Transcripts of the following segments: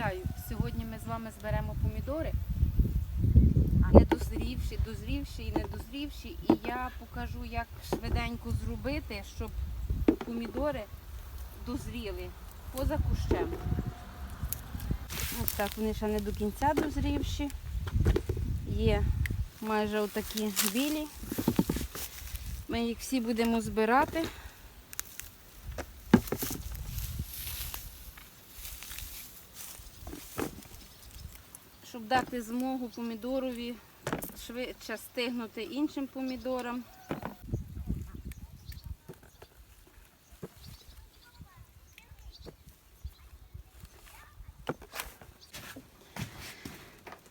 Вітаю! Сьогодні ми з вами зберемо помідори. Недозрівші, дозрівші і недозрівші. І я покажу, як швиденько зробити, щоб помідори дозріли поза кущем. Ось так вони ще не до кінця дозрівші. Є майже отакі білі. Ми їх всі будемо збирати. Щоб дати змогу помідорові швидше стигнути іншим помідорам.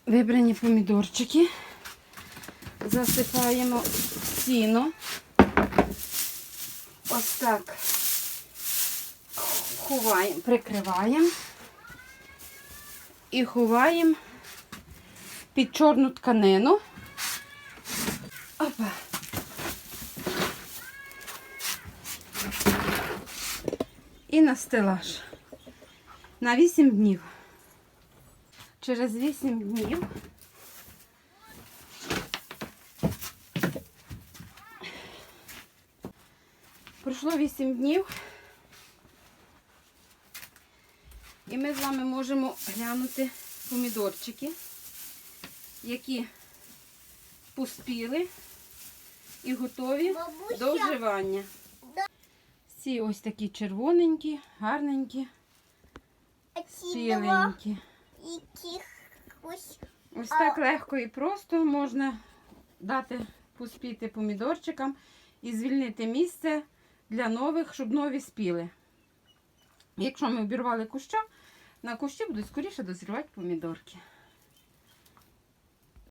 Вибрані помідорчики. Засипаємо сіно. Ось так ховаємо, прикриваємо і ховаємо під чорну тканину. Опа. І на стелаж. На 8 днів. Через 8 днів пройшло 8 днів. І ми з вами можемо глянути помідорчики які поспіли і готові Бабуся. до вживання. Всі ось такі червоненькі, гарненькі, спіленькі. Ось так легко і просто можна дати поспіти помідорчикам і звільнити місце для нових, щоб нові спіли. Якщо ми обірвали куща, на кущі будуть скоріше дозрівати помідорки.